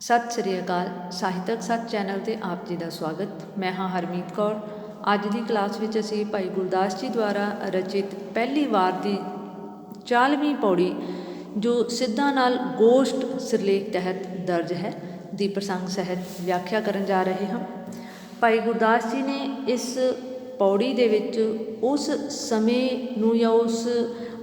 ਸਤਿ ਸ੍ਰੀ ਅਕਾਲ, ਸਾਹਿਤਕ ਸੱਚ ਚੈਨਲ ਤੇ ਆਪ ਜੀ ਦਾ ਸਵਾਗਤ। ਮੈਂ ਹਾਂ ਹਰਮੀਤ ਕੌਰ। ਅੱਜ ਦੀ ਕਲਾਸ ਵਿੱਚ ਅਸੀਂ ਭਾਈ ਗੁਰਦਾਸ ਜੀ ਦੁਆਰਾ ਰਚਿਤ ਪਹਿਲੀ ਵਾਰ ਦੀ 40ਵੀਂ ਪੌੜੀ, ਜੋ ਸਿੱਧਾ ਨਾਲ ਗੋਸ਼ਟ ਸਿਰਲੇਖ ਤਹਿਤ ਦਰਜ ਹੈ, ਦੀ ਪ੍ਰਸੰਗ ਸਹਿਤ ਵਿਆਖਿਆ ਕਰਨ ਜਾ ਰਹੇ ਹਾਂ। ਭਾਈ ਗੁਰਦਾਸ ਜੀ ਨੇ ਇਸ ਪੌੜੀ ਦੇ ਵਿੱਚ ਉਸ ਸਮੇਂ ਨੂੰ ਜਾਂ ਉਸ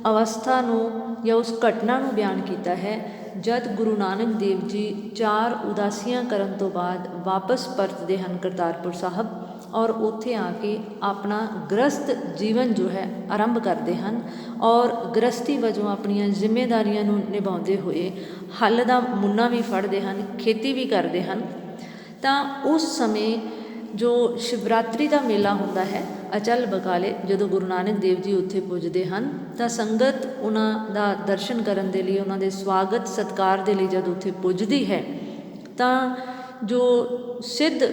ਅਵਸਥਾ ਨੂੰ ਜਾਂ ਉਸ ਘਟਨਾ ਨੂੰ ਬਿਆਨ ਕੀਤਾ ਹੈ ਜਦ ਗੁਰੂ ਨਾਨਕ ਦੇਵ ਜੀ ਚਾਰ ਉਦਾਸੀਆਂ ਕਰਨ ਤੋਂ ਬਾਅਦ ਵਾਪਸ ਪਰਤਦੇ ਹਨ ਕਰਤਾਰਪੁਰ ਸਾਹਿਬ ਔਰ ਉੱਥੇ ਆ ਕੇ ਆਪਣਾ ਗ੍ਰਸਤ ਜੀਵਨ ਜੋ ਹੈ ਆਰੰਭ ਕਰਦੇ ਹਨ ਔਰ ਗ੍ਰਸਤੀ ਵਜੋਂ ਆਪਣੀਆਂ ਜ਼ਿੰਮੇਵਾਰੀਆਂ ਨੂੰ ਨਿਭਾਉਂਦੇ ਹੋਏ ਹੱਲ ਦਾ ਮੁੰਨਾ ਵੀ ਫੜਦੇ ਹਨ, ਖੇਤੀ ਵੀ ਕਰਦੇ ਹਨ, ਤਾਂ ਉਸ ਸਮੇਂ ਜੋ ਸ਼ਿਵਰਾਤਰੀ ਦਾ ਮੇਲਾ ਹੁੰਦਾ ਹੈ, ਅਚਲ ਬਕਾਲੇ ਜਦੋਂ ਗੁਰੂ ਨਾਨਕ ਦੇਵ ਜੀ ਉੱਥੇ ਪੁੱਜਦੇ ਹਨ, ਤਾਂ ਸੰਗਤ ਉਹਨਾਂ ਦਾ ਦਰਸ਼ਨ ਕਰਨ ਦੇ ਲਈ, ਉਹਨਾਂ ਦੇ ਸਵਾਗਤ, ਸਤਕਾਰ ਦੇ ਲਈ ਜਦ ਉੱਥੇ ਪੁੱਜਦੀ ਹੈ, ਤਾਂ ਜੋ ਸਿੱਧ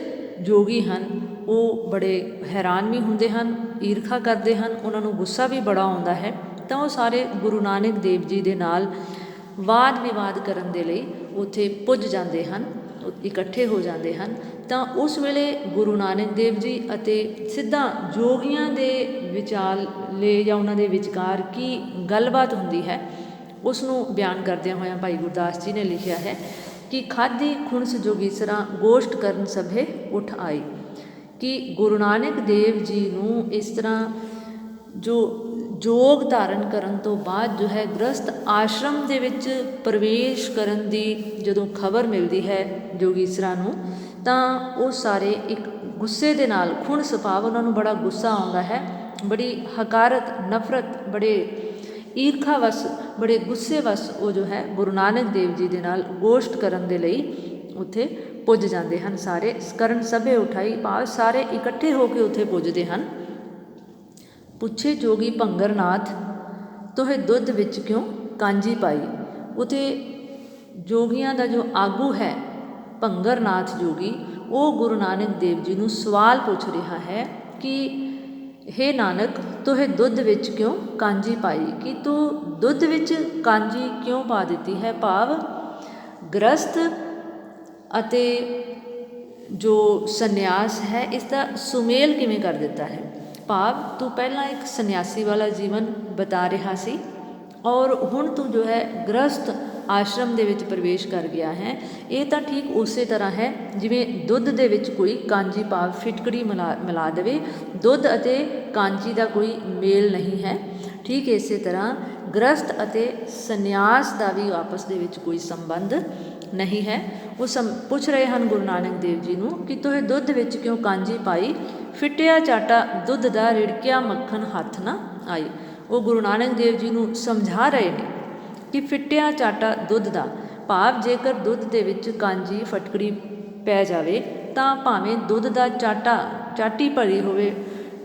ਜੋਗੀ ਹਨ, ਉਹ ਬੜੇ ਹੈਰਾਨ ਵੀ ਹੁੰਦੇ ਹਨ, ਈਰਖਾ ਕਰਦੇ ਹਨ, ਉਹਨਾਂ ਨੂੰ ਗੁੱਸਾ ਵੀ ਬੜਾ ਆਉਂਦਾ ਹੈ, ਤਾਂ ਉਹ ਸਾਰੇ ਗੁਰੂ ਨਾਨਕ ਦੇਵ ਜੀ ਦੇ ਨਾਲ ਵਾਦ ਵਿਵਾਦ ਕਰਨ ਦੇ ਲਈ ਉੱਥੇ ਪੁੱਜ ਜਾਂਦੇ ਹਨ ਇਕੱਠੇ ਹੋ ਜਾਂਦੇ ਹਨ, ਤਾਂ ਉਸ ਵੇਲੇ ਗੁਰੂ ਨਾਨਕ ਦੇਵ ਜੀ ਅਤੇ ਸਿੱਧਾ ਜੋਗੀਆਂ ਦੇ ਵਿਚਾਲੇ ਜਾਂ ਉਹਨਾਂ ਦੇ ਵਿਚਕਾਰ ਕੀ ਗੱਲਬਾਤ ਹੁੰਦੀ ਹੈ ਉਸ ਨੂੰ ਬਿਆਨ ਕਰਦਿਆਂ ਹੋਇਆਂ ਭਾਈ ਗੁਰਦਾਸ ਜੀ ਨੇ ਲਿਖਿਆ ਹੈ ਕਿ ਖਾਦੀ ਖੁਣਸ ਜੋਗੀਸਰਾ ਗੋਸ਼ਟ ਕਰਨ ਸਭੇ ਉਠ ਆਈ ਕਿ ਗੁਰੂ ਨਾਨਕ ਦੇਵ ਜੀ ਨੂੰ ਇਸ ਤਰ੍ਹਾਂ ਜੋ ਜੋਗ ਧਾਰਨ ਕਰਨ ਤੋਂ ਬਾਅਦ ਜੋ ਹੈ ਗ੍ਰਸਤ ਆਸ਼ਰਮ ਦੇ ਵਿੱਚ ਪ੍ਰਵੇਸ਼ ਕਰਨ ਦੀ ਜਦੋਂ ਖਬਰ ਮਿਲਦੀ ਹੈ ਜੋਗੀਸਰਾ ਨੂੰ, ਤਾਂ ਉਹ ਸਾਰੇ ਇੱਕ ਗੁੱਸੇ ਦੇ ਨਾਲ ਖੁਣ ਸੁਭਾਵ ਉਹਨਾਂ ਨੂੰ ਬੜਾ ਗੁੱਸਾ ਆਉਂਦਾ ਹੈ, ਬੜੀ ਹਕਾਰਤ, ਨਫ਼ਰਤ, ਬੜੇ ਈਰਖਾ ਵਸ ਬੜੇ ਗੁੱਸੇ ਵਸ ਉਹ ਜੋ ਹੈ ਗੁਰੂ ਨਾਨਕ ਦੇਵ ਜੀ ਦੇ ਨਾਲ ਗੋਸ਼ਟ ਕਰਨ ਦੇ ਲਈ ਉੱਥੇ ਪੁੱਜ ਜਾਂਦੇ ਹਨ, ਸਾਰੇ ਕਰਨ ਸਭੇ ਉਠਾਈ ਭਾਵ ਸਾਰੇ ਇਕੱਠੇ ਹੋ ਕੇ ਉੱਥੇ ਪੁੱਜਦੇ ਹਨ। ਪੁੱਛੇ ਜੋਗੀ ਭੰਗਰਨਾਥ, ਤੋਹੇ ਦੁੱਧ ਵਿੱਚ ਕਿਉਂ ਕਾਂਜੀ ਪਾਈ? ਉਤੇ ਜੋਗੀਆਂ ਦਾ ਜੋ ਆਗੂ ਹੈ ਭੰਗਰਨਾਥ ਜੋਗੀ, ਉਹ ਗੁਰੂ ਨਾਨਕ ਦੇਵ ਜੀ ਨੂੰ ਸਵਾਲ ਪੁੱਛ ਰਿਹਾ ਹੈ ਕਿ हे ਨਾਨਕ, ਤੋਹੇ ਦੁੱਧ ਵਿੱਚ ਕਿਉਂ ਕਾਂਜੀ ਪਾਈ? ਕਿ ਤੂੰ ਦੁੱਧ ਵਿੱਚ ਕਾਂਜੀ ਕਿਉਂ ਪਾ ਦਿੱਤੀ ਹੈ ਭਾਵ? ਗ੍ਰਸਤ ਅਤੇ ਜੋ ਸੰਨਿਆਸ ਹੈ, ਇਸ ਦਾ ਸੁਮੇਲ ਕਿਵੇਂ ਕਰ ਦਿੱਤਾ ਹੈ? ਭਾਵ ਤੂੰ ਪਹਿਲਾਂ ਇੱਕ ਸੰਨਿਆਸੀ ਵਾਲਾ ਜੀਵਨ ਬਤਾ ਰਿਹਾ ਸੀ ਔਰ ਹੁਣ ਤੂੰ ਜੋ ਹੈ ਗ੍ਰਸਤ ਆਸ਼ਰਮ ਦੇ ਵਿੱਚ ਪ੍ਰਵੇਸ਼ ਕਰ ਗਿਆ ਹੈ। ਇਹ ਤਾਂ ਠੀਕ ਉਸੇ ਤਰ੍ਹਾਂ ਹੈ ਜਿਵੇਂ ਦੁੱਧ ਦੇ ਵਿੱਚ ਕੋਈ ਕਾਂਜੀ ਭਾਵ ਫਿਟਕੜੀ ਮਿਲਾ ਮਿਲਾ ਦੇਵੇ। ਦੁੱਧ ਅਤੇ ਕਾਂਜੀ ਦਾ ਕੋਈ ਮੇਲ ਨਹੀਂ ਹੈ। ਠੀਕ ਇਸੇ ਤਰ੍ਹਾਂ ਗ੍ਰਸਤ ਅਤੇ ਸੰਨਿਆਸ ਦਾ ਵੀ ਆਪਸ ਦੇ ਵਿੱਚ ਕੋਈ ਸੰਬੰਧ ਨਹੀਂ ਹੈ। ਉਹ ਸਮ ਪੁੱਛ ਰਹੇ ਹਨ ਗੁਰੂ ਨਾਨਕ ਦੇਵ ਜੀ ਨੂੰ ਕਿ ਤੋਹੇ ਦੁੱਧ ਵਿੱਚ ਕਿਉਂ ਕਾਂਜੀ ਪਾਈ? ਫਿੱਟਿਆ ਚਾਟਾ ਦੁੱਧ ਦਾ ਰਿੜਕਿਆ ਮੱਖਣ ਹੱਥ ਨਾ ਆਏ। ਉਹ ਗੁਰੂ ਨਾਨਕ ਦੇਵ ਜੀ ਨੂੰ ਸਮਝਾ ਰਹੇ ਨੇ ਕਿ ਫਿੱਟਿਆ ਚਾਟਾ ਦੁੱਧ ਦਾ, ਭਾਵ ਜੇਕਰ ਦੁੱਧ ਦੇ ਵਿੱਚ ਕਾਂਜੀ ਫਟਕੜੀ ਪੈ ਜਾਵੇ, ਤਾਂ ਭਾਵੇਂ ਦੁੱਧ ਦਾ ਚਾਟਾ ਚਾਟੀ ਭਰੀ ਹੋਵੇ,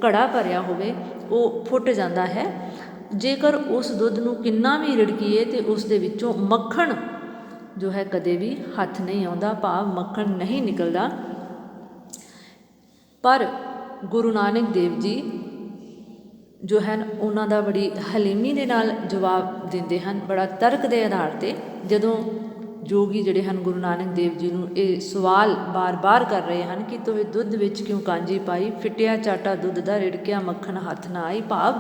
ਘੜਾ ਭਰਿਆ ਹੋਵੇ, ਉਹ ਫੁੱਟ ਜਾਂਦਾ ਹੈ। ਜੇਕਰ ਉਸ ਦੁੱਧ ਨੂੰ ਕਿੰਨਾ ਵੀ ਰਿੜਕੀਏ ਤੇ ਉਸ ਦੇ ਵਿੱਚੋਂ ਮੱਖਣ ਜੋ ਹੈ ਕਦੇ ਵੀ ਹੱਥ ਨਹੀਂ ਆਉਂਦਾ, ਭਾਵ ਮੱਖਣ ਨਹੀਂ ਨਿਕਲਦਾ। ਪਰ ਗੁਰੂ ਨਾਨਕ ਦੇਵ ਜੀ ਜੋ ਹੈ ਉਹਨਾਂ ਦਾ ਬੜੀ ਹਲੀਮੀ ਦੇ ਨਾਲ ਜਵਾਬ ਦਿੰਦੇ ਹਨ, ਬੜਾ ਤਰਕ ਦੇ ਆਧਾਰ ਤੇ ਜਦੋਂ ਜੋਗੀ ਜਿਹੜੇ ਹਨ, ਗੁਰੂ ਨਾਨਕ ਦੇਵ ਜੀ ਨੂੰ ਇਹ ਸਵਾਲ ਬਾਰ-ਬਾਰ ਕਰ ਰਹੇ ਹਨ ਕਿ ਤੋਏ ਦੁੱਧ ਵਿੱਚ ਕਿਉਂ ਕਾਂਜੀ ਪਾਈ? ਫਿਟਿਆ, ਚਾਟਾ ਦੁੱਧ ਦਾ ਰਿੜਕਿਆ, ਮੱਖਣ ਹੱਥ ਨਾ ਆਈ ਭਾਵ।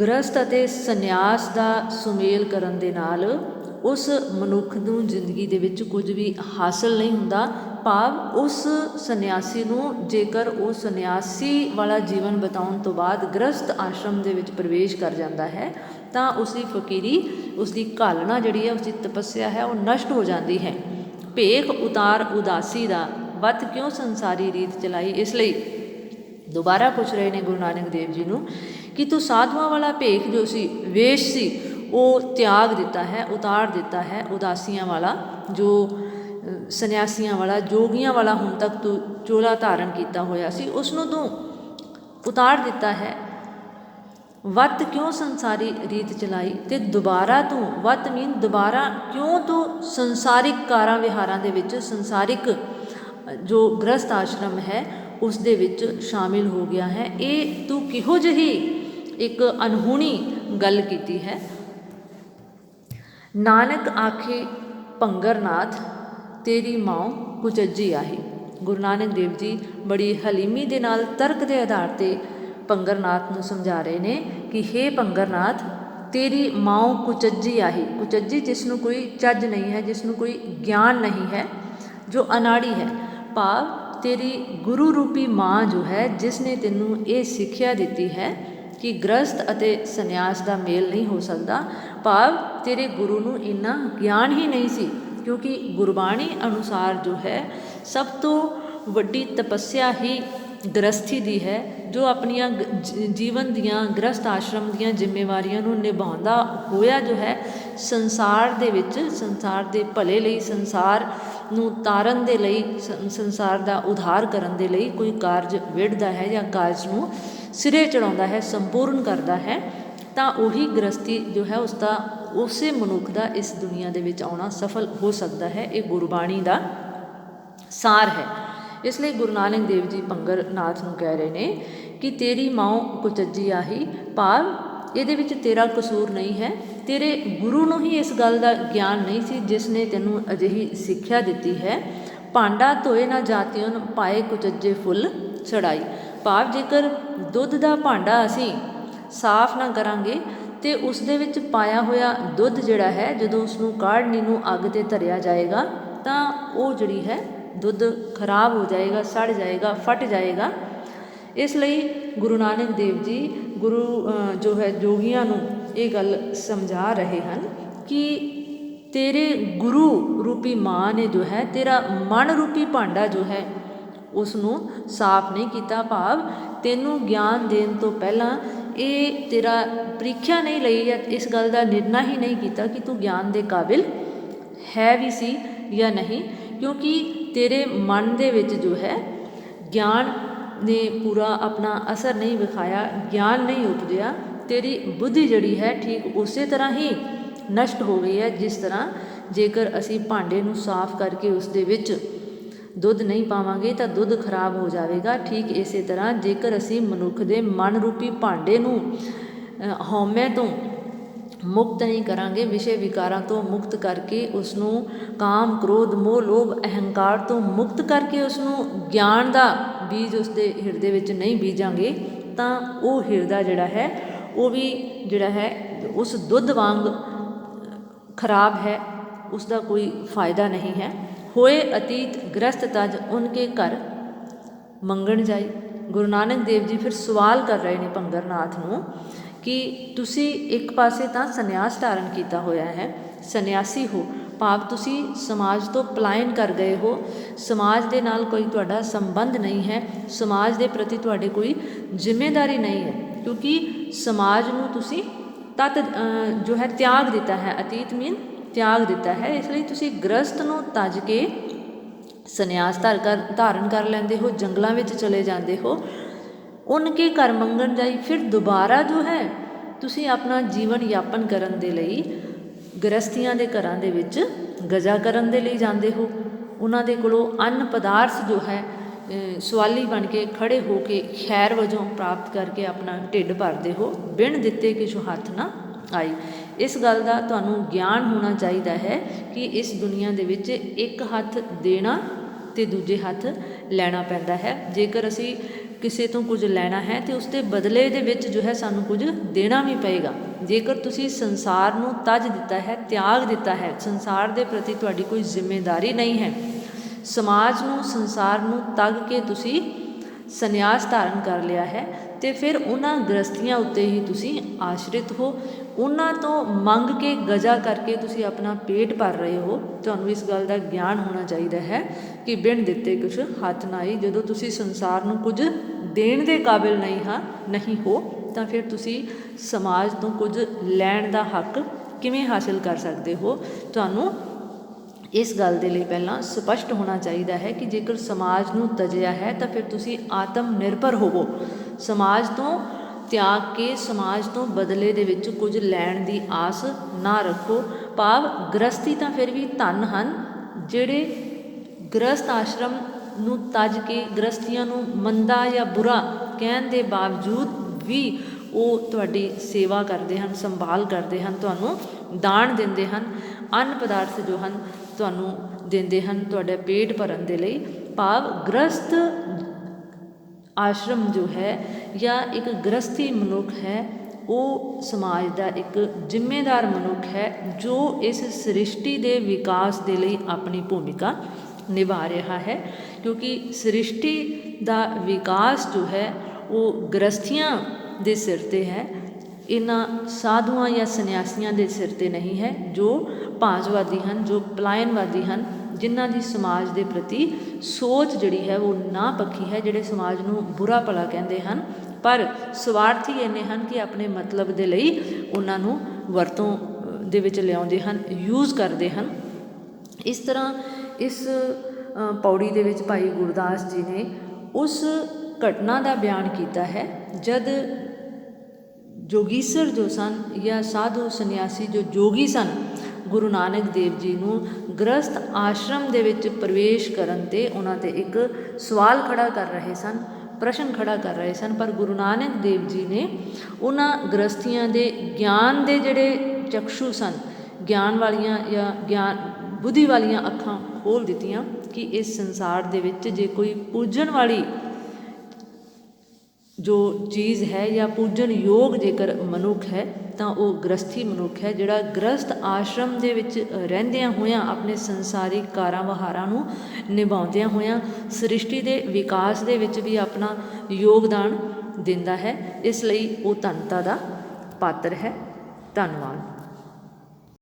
ਗ੍ਰਸਤ ਅਤੇ ਸੰਨਿਆਸ ਦਾ ਸੁਮੇਲ ਕਰਨ ਦੇ ਨਾਲ ਉਸ ਮਨੁੱਖ ਨੂੰ ਜ਼ਿੰਦਗੀ ਦੇ ਵਿੱਚ ਕੁਝ ਵੀ ਹਾਸਲ ਨਹੀਂ ਹੁੰਦਾ ਭਾਵ ਉਸ ਸੰਨਿਆਸੀ ਨੂੰ ਜੇਕਰ ਉਹ ਸੰਨਿਆਸੀ ਵਾਲਾ ਜੀਵਨ ਬਤਾਉਣ ਤੋਂ ਬਾਅਦ ਗ੍ਰਸਤ ਆਸ਼ਰਮ ਦੇ ਵਿੱਚ ਪ੍ਰਵੇਸ਼ ਕਰ ਜਾਂਦਾ ਹੈ, ਤਾਂ ਉਸ ਦੀ ਫਕੀਰੀ ਉਸ ਦੀ ਘਾਲਣਾ ਜਿਹੜੀ ਹੈ ਉਸ ਦੀ ਤਪੱਸਿਆ ਹੈ, ਉਹ ਨਸ਼ਟ ਹੋ ਜਾਂਦੀ ਹੈ। ਭੇਖ ਉਤਾਰ ਉਦਾਸੀ ਦਾ ਵੱਤ ਕਿਉਂ ਸੰਸਾਰੀ ਰੀਤ ਚਲਾਈ ਇਸ ਲਈ? ਦੁਬਾਰਾ ਪੁੱਛ ਰਹੇ ਨੇ ਗੁਰੂ ਨਾਨਕ ਦੇਵ ਜੀ ਨੂੰ ਕਿ ਤੂੰ ਸਾਧੂਆਂ ਵਾਲਾ ਭੇਖ ਜੋ ਸੀ, ਵੇਸ਼ ਸੀ, ਉਹ ਤਿਆਗ ਦਿੱਤਾ ਹੈ, ਉਤਾਰ ਦਿੱਤਾ ਹੈ ਉਦਾਸੀਆਂ ਵਾਲਾ ਜੋ ਸੰਨਿਆਸੀਆਂ ਵਾਲਾ, ਜੋਗੀਆਂ ਵਾਲਾ ਹੁਣ ਤੱਕ ਤੂੰ ਚੋਲਾ ਧਾਰਨ ਕੀਤਾ ਹੋਇਆ ਸੀ ਉਸ ਨੂੰ ਤੂੰ ਉਤਾਰ ਦਿੱਤਾ ਹੈ। ਵਤ ਕਿਉਂ ਸੰਸਾਰੀ ਰੀਤ ਚਲਾਈ ਤੇ ਦੁਬਾਰਾ ਤੂੰ, ਵਤ ਮੀਨ ਦੁਬਾਰਾ ਕਿਉਂ ਤੂੰ ਸੰਸਾਰਿਕ ਕਾਰਾਂ ਵਿਹਾਰਾਂ ਦੇ ਵਿੱਚ, ਸੰਸਾਰਿਕ ਜੋ ਗ੍ਰਸਤ ਆਸ਼ਰਮ ਹੈ, ਉਸ ਦੇ ਵਿੱਚ ਸ਼ਾਮਿਲ ਹੋ ਗਿਆ ਹੈ? ਇਹ ਤੂੰ ਕਿਹੋ ਜਿਹੀ ਇੱਕ ਅਨਹੋਣੀ ਗੱਲ ਕੀਤੀ ਹੈ? ਨਾਨਕ ਆਖੇ, ਭੰਗਰਨਾਥ ਤੇਰੀ ਮਾਂ ਕੁਚੱਜੀ ਆਹੀ। ਗੁਰੂ ਨਾਨਕ ਦੇਵ ਜੀ ਬੜੀ ਹਲੀਮੀ ਦੇ ਨਾਲ ਤਰਕ ਦੇ ਆਧਾਰ ਤੇ ਭੰਗਰਨਾਥ ਨੂੰ ਸਮਝਾ ਰਹੇ ਨੇ ਕਿ हे ਪੰਗਰਨਾਥ, ਤੇਰੀ ਮਾਂ ਕੁਚੱਜੀ ਆਹੀ। ਕੁਚੱਜੀ ਜਿਸ ਨੂੰ ਕੋਈ ਚੱਜ ਨਹੀਂ ਹੈ ਜਿਸ ਨੂੰ ਕੋਈ ਗਿਆਨ ਨਹੀਂ ਹੈ, ਜੋ ਅਨਾੜੀ ਹੈ। ਭਾਵ ਤੇਰੀ ਗੁਰੂ ਰੂਪੀ ਮਾਂ ਜੋ ਹੈ ਜਿਸ ਨੇ ਤੈਨੂੰ ਇਹ ਸਿੱਖਿਆ ਦਿੱਤੀ ਹੈ ਕਿ ਗ੍ਰਸਤ ਅਤੇ ਸੰਨਿਆਸ ਦਾ ਮੇਲ ਨਹੀਂ ਹੋ ਸਕਦਾ। ਭਾਵ ਤੇਰੇ ਗੁਰੂ ਨੂੰ ਇੰਨਾ ਗਿਆਨ ਹੀ ਨਹੀਂ ਸੀ ਕਿਉਂਕਿ ਗੁਰਬਾਣੀ ਅਨੁਸਾਰ ਜੋ ਹੈ, ਸਭ ਤੋਂ ਵੱਡੀ ਤਪੱਸਿਆ ਹੀ ਗ੍ਰਸਥੀ ਦੀ ਹੈ, ਜੋ ਆਪਣੀਆਂ ਗ- ਜੀਵਨ ਦੀਆਂ ਗ੍ਰਸਥ ਆਸ਼ਰਮ ਦੀਆਂ ਜ਼ਿੰਮੇਵਾਰੀਆਂ ਨੂੰ ਨਿਭਾਉਂਦਾ ਹੋਇਆ ਜੋ ਹੈ, ਸੰਸਾਰ ਦੇ ਵਿੱਚ, ਸੰਸਾਰ ਦੇ ਭਲੇ ਲਈ, ਸੰਸਾਰ ਨੂੰ ਤਾਰਨ ਦੇ ਲਈ ਸੰਸਾਰ ਦਾ ਉਧਾਰ ਕਰਨ ਦੇ ਲਈ ਕੋਈ ਕਾਰਜ ਵਿੜਦਾ ਹੈ ਜਾਂ ਕਾਰਜ ਨੂੰ ਸਿਰੇ ਚੜਾਉਂਦਾ ਹੈ, ਸੰਪੂਰਨ ਕਰਦਾ ਹੈ, ਤਾਂ ਉਹੀ ਗ੍ਰਸਤੀ ਜੋ ਹੈ, ਉਸ ਦਾ ਉਸੇ ਮਨੁੱਖ ਦਾ ਇਸ ਦੁਨੀਆ ਦੇ ਵਿੱਚ ਆਉਣਾ ਸਫਲ ਹੋ ਸਕਦਾ ਹੈ। ਇਹ ਗੁਰਬਾਣੀ ਦਾ ਸਾਰ ਹੈ। ਇਸ ਲਈ ਗੁਰੂ ਨਾਨਕ ਦੇਵ ਜੀ ਪੰਗਰ ਨਾਥ ਨੂੰ ਕਹਿ ਰਹੇ ਨੇ ਕਿ ਤੇਰੀ ਮਾਂ ਕੁਚੱਜੀ ਆਹੀ, ਭਾਵ ਇਹਦੇ ਵਿੱਚ ਤੇਰਾ ਕਸੂਰ ਨਹੀਂ ਹੈ। ਤੇਰੇ ਗੁਰੂ ਨੂੰ ਹੀ ਇਸ ਗੱਲ ਦਾ ਗਿਆਨ ਨਹੀਂ ਸੀ ਜਿਸ ਨੇ ਤੈਨੂੰ ਅਜਿਹੀ ਸਿੱਖਿਆ ਦਿੱਤੀ ਹੈ। ਭਾਂਡਾ ਧੋਏ ਨਾ ਜਾਤਿਉਨ ਪਾਏ ਕੁਚੱਜੇ ਫੁੱਲ ਚੜਾਈ। ਭਾਵ ਜੇਕਰ ਦੁੱਧ ਦਾ ਭਾਂਡਾ ਅਸੀਂ ਸਾਫ਼ ਨਾ ਕਰਾਂਗੇ ਤੇ ਉਸ ਦੇ ਵਿੱਚ ਪਾਇਆ ਹੋਇਆ ਦੁੱਧ ਜਿਹੜਾ ਹੈ, ਜਦੋਂ ਉਸ ਨੂੰ ਕਾੜਨੀ ਨੂੰ ਅੱਗ ਤੇ ਧਰਿਆ ਜਾਏਗਾ, ਤਾਂ ਉਹ ਜਿਹੜੀ ਹੈ ਦੁੱਧ ਖਰਾਬ ਹੋ ਜਾਏਗਾ, ਸੜ ਜਾਏਗਾ, ਫਟ ਜਾਏਗਾ। ਇਸ ਲਈ ਗੁਰੂ ਨਾਨਕ ਦੇਵ ਜੀ ਗੁਰੂ ਜੋ ਹੈ ਜੋਗੀਆਂ ਨੂੰ ਇਹ ਗੱਲ ਸਮਝਾ ਰਹੇ ਹਨ ਕਿ ਤੇਰੇ ਗੁਰੂ ਰੂਪੀ ਮਾਂ ਨੇ ਜੋ ਹੈ, ਤੇਰਾ ਮਨ ਰੂਪੀ ਭਾਂਡਾ ਜੋ ਹੈ ਉਸ ਨੂੰ ਸਾਫ਼ ਨਹੀਂ ਕੀਤਾ। ਭਾਵ ਤੈਨੂੰ ਗਿਆਨ ਦੇਣ ਤੋਂ ਪਹਿਲਾਂ ਇਹ ਤੇਰਾ ਪ੍ਰੀਖਿਆ ਨਹੀਂ ਲਈ ਜਾਂ ਇਸ ਗੱਲ ਦਾ ਨਿਰਣਾ ਹੀ ਨਹੀਂ ਕੀਤਾ ਕਿ ਤੂੰ ਗਿਆਨ ਦੇ ਕਾਬਿਲ ਹੈ ਵੀ ਸੀ ਜਾਂ ਨਹੀਂ, ਕਿਉਂਕਿ ਤੇਰੇ ਮਨ ਦੇ ਵਿੱਚ ਜੋ ਹੈ, ਗਿਆਨ ਨੇ ਪੂਰਾ ਆਪਣਾ ਅਸਰ ਨਹੀਂ ਵਿਖਾਇਆ, ਗਿਆਨ ਨਹੀਂ ਉਪਜਿਆ, ਤੇਰੀ ਬੁੱਧੀ ਜਿਹੜੀ ਹੈ ਠੀਕ ਉਸੇ ਤਰ੍ਹਾਂ ਹੀ ਨਸ਼ਟ ਹੋ ਗਈ ਹੈ ਜਿਸ ਤਰ੍ਹਾਂ ਜੇਕਰ ਅਸੀਂ ਭਾਂਡੇ ਨੂੰ ਸਾਫ਼ ਕਰਕੇ ਉਸ ਦੇ ਵਿੱਚ ਦੁੱਧ ਨਹੀਂ ਪਾਵਾਂਗੇ ਤਾਂ ਦੁੱਧ ਖਰਾਬ ਹੋ ਜਾਵੇਗਾ। ਠੀਕ ਇਸੇ ਤਰ੍ਹਾਂ ਜੇਕਰ ਅਸੀਂ ਮਨੁੱਖ ਦੇ ਮਨ ਰੂਪੀ ਭਾਂਡੇ ਨੂੰ ਅ, ਹਉਮੈ ਤੋਂ ਮੁਕਤ ਨਹੀਂ ਕਰਾਂਗੇ ਵਿਸ਼ੇ ਵਿਕਾਰਾਂ ਤੋਂ ਮੁਕਤ ਕਰਕੇ ਉਸ ਨੂੰ ਕਾਮ ਕ੍ਰੋਧ ਮੋਹ ਲੋਭ ਅਹੰਕਾਰ ਤੋਂ ਮੁਕਤ ਕਰਕੇ ਉਸ ਨੂੰ ਗਿਆਨ ਦਾ ਬੀਜ ਉਸ ਦੇ ਹਿਰਦੇ ਵਿੱਚ ਨਹੀਂ ਬੀਜਾਂਗੇ ਤਾਂ ਉਹ ਹਿਰਦਾ ਜਿਹੜਾ ਹੈ ਉਹ ਵੀ ਜਿਹੜਾ ਹੈ ਉਸ ਦੁੱਧ ਵਾਂਗ ਖਰਾਬ ਹੈ ਉਸ ਦਾ ਕੋਈ ਫਾਇਦਾ ਨਹੀਂ ਹੈ। ਹੋਏ ਅਤੀਤ ਗ੍ਰਸਤ ਤਜ ਉਨਕੇ ਘਰ ਮੰਗਣ ਜਾਈ। ਗੁਰੂ ਨਾਨਕ ਦੇਵ ਜੀ ਫਿਰ ਸਵਾਲ ਕਰ ਰਹੇ ਨੇ ਭੰਗਰਨਾਥ ਨੂੰ ਕਿ ਤੁਸੀਂ ਇੱਕ ਪਾਸੇ ਤਾਂ ਸੰਨਿਆਸ ਧਾਰਨ ਕੀਤਾ ਹੋਇਆ ਹੈ, ਸੰਨਿਆਸੀ ਹੋ। ਭਾਵ ਤੁਸੀਂ ਸਮਾਜ ਤੋਂ ਪਲਾਇਨ ਕਰ ਗਏ ਹੋ। ਸਮਾਜ ਦੇ ਨਾਲ ਕੋਈ ਤੁਹਾਡਾ ਸੰਬੰਧ ਨਹੀਂ ਹੈ। ਸਮਾਜ ਦੇ ਪ੍ਰਤੀ ਤੁਹਾਡੇ ਕੋਈ ਜ਼ਿੰਮੇਵਾਰੀ ਨਹੀਂ ਹੈ। ਕਿਉਂਕਿ ਸਮਾਜ ਨੂੰ ਤੁਸੀਂ ਤਤ ਜੋ ਹੈ ਤਿਆਗ ਦਿੱਤਾ ਹੈ। ਅਤੀਤ ਮੀਨ ਤਿਆਗ ਦਿੱਤਾ ਹੈ। ਇਸ ਲਈ ਤੁਸੀਂ ਗ੍ਰਸਤ ਨੂੰ ਤਜ ਕੇ ਸੰਨਿਆਸ ਧਾਰ ਕਰ ਧਾਰਨ ਕਰ ਲੈਂਦੇ ਹੋ ਜੰਗਲਾਂ ਵਿੱਚ ਚਲੇ ਜਾਂਦੇ ਹੋ। ਉਨਕੇ ਘਰ ਮੰਗਣ ਜਾਈ ਫਿਰ ਦੁਬਾਰਾ ਜੋ ਹੈ ਤੁਸੀਂ ਆਪਣਾ ਜੀਵਨ ਯਾਪਨ ਕਰਨ ਦੇ ਲਈ ਗ੍ਰਸਤੀਆਂ ਦੇ ਘਰਾਂ ਦੇ ਵਿੱਚ ਗਜਾ ਕਰਨ ਦੇ ਲਈ ਜਾਂਦੇ ਹੋ। ਉਹਨਾਂ ਦੇ ਕੋਲੋਂ ਅੰਨ ਪਦਾਰਥ ਜੋ ਹੈ ਅ, ਸਵਾਲੀ ਬਣ ਕੇ ਖੜੇ ਹੋ ਕੇ ਖੈਰ ਵਜੋਂ ਪ੍ਰਾਪਤ ਕਰਕੇ ਆਪਣਾ ਢਿੱਡ ਭਰਦੇ ਹੋ। ਬਿਨ ਦਿੱਤੇ ਕਿਛੁ ਹੱਥ ਨਾ ਆਈ। ਇਸ ਗੱਲ ਦਾ ਤੁਹਾਨੂੰ ਗਿਆਨ ਹੋਣਾ ਚਾਹੀਦਾ ਹੈ ਕਿ ਇਸ ਦੁਨੀਆ ਦੇ ਵਿੱਚ ਇੱਕ ਹੱਥ ਦੇਣਾ ਤੇ ਦੂਜੇ ਹੱਥ ਲੈਣਾ ਪੈਂਦਾ ਹੈ। ਜੇਕਰ ਅਸੀਂ ਕਿਸੇ ਤੋਂ ਕੁਝ ਲੈਣਾ ਹੈ ਤੇ ਉਸ ਦੇ ਬਦਲੇ ਦੇ ਵਿੱਚ ਜੋ ਹੈ ਸਾਨੂੰ ਕੁਝ ਦੇਣਾ ਵੀ ਪਏਗਾ। ਜੇਕਰ ਤੁਸੀਂ ਸੰਸਾਰ ਨੂੰ ਤਜ ਦਿੱਤਾ ਹੈ, ਤਿਆਗ ਦਿੱਤਾ ਹੈ, ਸੰਸਾਰ ਦੇ ਪ੍ਰਤੀ ਤੁਹਾਡੀ ਕੋਈ ਜ਼ਿੰਮੇਵਾਰੀ ਨਹੀਂ ਹੈ, ਸਮਾਜ ਨੂੰ, ਸੰਸਾਰ ਨੂੰ ਤੱਗ ਕੇ ਤੁਸੀਂ ਸੰਨਿਆਸ ਧਾਰਨ ਕਰ ਲਿਆ ਹੈ ਤੇ ਫਿਰ ਉਹਨਾਂ ਗ੍ਰਸਤੀਆਂ ਉੱਤੇ ਹੀ ਤੁਸੀਂ ਆਸ਼ਰਿਤ ਹੋ। ਉਹਨਾਂ ਤੋਂ ਮੰਗ ਕੇ ਗਜਾ ਕਰਕੇ ਤੁਸੀਂ ਆਪਣਾ ਪੇਟ ਭਰ ਰਹੇ ਹੋ। ਤੁਹਾਨੂੰ ਇਸ ਗੱਲ ਦਾ ਗਿਆਨ ਹੋਣਾ ਚਾਹੀਦਾ ਹੈ ਕਿ ਬਿਨ ਦਿੱਤੇ ਕੁਝ ਹੱਥ ਨਾ ਆਈ ਜਦੋਂ ਤੁਸੀਂ ਸੰਸਾਰ ਨੂੰ ਕੁਝ ਦੇਣ ਦੇ ਕਾਬਿਲ ਨਹੀਂ ਹਾਂ, ਨਹੀਂ ਹੋ, ਤਾਂ ਫਿਰ ਤੁਸੀਂ ਸਮਾਜ ਤੋਂ ਕੁਝ ਲੈਣ ਦਾ ਹੱਕ ਕਿਵੇਂ ਹਾਸਿਲ ਕਰ ਸਕਦੇ ਹੋ? ਤੁਹਾਨੂੰ ਇਸ ਗੱਲ ਦੇ ਲਈ ਪਹਿਲਾਂ ਸਪਸ਼ਟ ਹੋਣਾ ਚਾਹੀਦਾ ਹੈ ਕਿ ਜੇਕਰ ਸਮਾਜ ਨੂੰ ਤਜਿਆ ਹੈ, ਤਾਂ ਫਿਰ ਤੁਸੀਂ ਆਤਮ ਨਿਰਭਰ ਹੋਵੋ। ਸਮਾਜ ਤੋਂ ਤਿਆਗ ਕੇ ਸਮਾਜ ਤੋਂ ਬਦਲੇ ਦੇ ਵਿੱਚ ਕੁਝ ਲੈਣ ਦੀ ਆਸ ਨਾ ਰੱਖੋ। ਭਾਵ ਗ੍ਰਸਤੀ ਤਾਂ ਫਿਰ ਵੀ ਧਨ ਹਨ, ਜਿਹੜੇ ਗ੍ਰਸਤ ਆਸ਼ਰਮ ਨੂੰ ਤਜ ਕੇ ਗ੍ਰਸਤੀਆਂ ਨੂੰ ਮੰਦਾ ਜਾਂ ਬੁਰਾ ਕਹਿਣ ਦੇ ਬਾਵਜੂਦ ਵੀ ਉਹ ਤੁਹਾਡੀ ਸੇਵਾ ਕਰਦੇ ਹਨ, ਸੰਭਾਲ ਕਰਦੇ ਹਨ, ਤੁਹਾਨੂੰ ਦਾਨ ਦਿੰਦੇ ਹਨ, ਅੰਨ ਪਦਾਰਥ ਜੋ ਹਨ, ਤੁਹਾਨੂੰ ਦਿੰਦੇ ਹਨ ਤੁਹਾਡਾ ਪੇਟ ਭਰਨ ਦੇ ਲਈ। ਭਾਵ ਗ੍ਰਸਤ ਆਸ਼ਰਮ ਜੋ ਹੈ ਜਾਂ ਇੱਕ ਗ੍ਰਸਤੀ ਮਨੁੱਖ ਹੈ, ਉਹ ਸਮਾਜ ਦਾ ਇੱਕ ਜ਼ਿੰਮੇਦਾਰ ਮਨੁੱਖ ਹੈ, ਜੋ ਇਸ ਸ੍ਰਿਸ਼ਟੀ ਦੇ ਵਿਕਾਸ ਦੇ ਲਈ ਆਪਣੀ ਭੂਮਿਕਾ ਨਿਭਾ ਰਿਹਾ ਹੈ। ਕਿਉਂਕਿ ਸ੍ਰਿਸ਼ਟੀ ਦਾ ਵਿਕਾਸ ਜੋ ਹੈ, ਉਹ ਗ੍ਰਸਥੀਆਂ ਦੇ ਸਿਰ ਤੇ ਹੈ, ਇਹਨਾਂ ਸਾਧੂਆਂ ਜਾਂ ਸੰਨਿਆਸੀਆਂ ਦੇ ਸਿਰ ਤੇ ਨਹੀਂ ਹੈ, ਜੋ ਭਾਂਜਵਾਦੀ ਹਨ, ਜੋ ਪਲਾਇਨਵਾਦੀ ਹਨ ਜਿਨ੍ਹਾਂ ਦੀ ਸਮਾਜ ਦੇ ਪ੍ਰਤੀ ਸੋਚ ਜਿਹੜੀ ਹੈ ਉਹ ਨਾ ਪੱਖੀ ਹੈ, ਜਿਹੜੇ ਸਮਾਜ ਨੂੰ ਬੁਰਾ ਭਲਾ ਕਹਿੰਦੇ ਹਨ। ਪਰ ਸਵਾਰਥੀ ਇੰਨੇ ਹਨ ਕਿ ਆਪਣੇ ਮਤਲਬ ਦੇ ਲਈ ਉਹਨਾਂ ਨੂੰ ਵਰਤੋਂ ਦੇ ਵਿੱਚ ਲਿਆਉਂਦੇ ਹਨ ਯੂਜ਼ ਕਰਦੇ ਹਨ। ਇਸ ਤਰ੍ਹਾਂ ਇਸ ਪੌੜੀ ਦੇ ਵਿੱਚ ਭਾਈ ਗੁਰਦਾਸ ਜੀ ਨੇ ਉਸ ਘਟਨਾ ਦਾ ਬਿਆਨ ਕੀਤਾ ਹੈ, ਜਦ ਜੋਗੀਸਰ ਜੋ ਸਨ ਜਾਂ ਸਾਧੂ ਸੰਨਿਆਸੀ ਜੋ ਜੋਗੀ ਸਨ ਗੁਰੂ ਨਾਨਕ ਦੇਵ ਜੀ ਨੂੰ ਗ੍ਰਸਥ ਆਸ਼ਰਮ ਦੇ ਵਿੱਚ ਪ੍ਰਵੇਸ਼ ਕਰਨ ਤੇ ਉਹਨਾਂ ਤੇ ਇੱਕ ਸਵਾਲ ਖੜਾ ਕਰ ਰਹੇ ਸਨ, ਪ੍ਰਸ਼ਨ ਖੜਾ ਕਰ ਰਹੇ ਸਨ, ਪਰ ਗੁਰੂ ਨਾਨਕ ਦੇਵ ਜੀ ਨੇ ਉਹਨਾਂ ਗ੍ਰਸਥੀਆਂ ਦੇ ਗਿਆਨ ਦੇ ਜਿਹੜੇ ਚਕਸ਼ੂ ਸਨ, ਗਿਆਨ ਵਾਲੀਆਂ ਜਾਂ ਗਿਆਨ, ਬੁੱਧੀ ਵਾਲੀਆਂ ਅੱਖਾਂ ਖੋਲ ਦਿੱਤੀਆਂ ਕਿ ਇਸ ਸੰਸਾਰ ਦੇ ਵਿੱਚ ਜੇ ਕੋਈ ਪੂਜਣ ਵਾਲੀ ਜੋ ਚੀਜ਼ ਹੈ ਜਾਂ ਪੂਜਨ ਯੋਗ ਜੇਕਰ ਮਨੁੱਖ ਹੈ, ਤਾਂ ਉਹ ਗ੍ਰਸਥੀ ਮਨੁੱਖ ਹੈ, ਜਿਹੜਾ ਗ੍ਰਸਤ ਆਸ਼ਰਮ ਦੇ ਵਿੱਚ ਰਹਿੰਦਿਆਂ ਹੋਇਆਂ ਆਪਣੇ ਸੰਸਾਰਿਕ ਕਾਰਾਂ ਵਹਾਰਾਂ ਨੂੰ ਨਿਭਾਉਂਦਿਆਂ ਹੋਇਆਂ ਸ੍ਰਿਸ਼ਟੀ ਦੇ ਵਿਕਾਸ ਦੇ ਵਿੱਚ ਵੀ ਆਪਣਾ ਯੋਗਦਾਨ ਦਿੰਦਾ ਹੈ। ਇਸ ਲਈ ਉਹ ਧੰਨਤਾ ਦਾ ਪਾਤਰ ਹੈ। ਧੰਨਵਾਦ।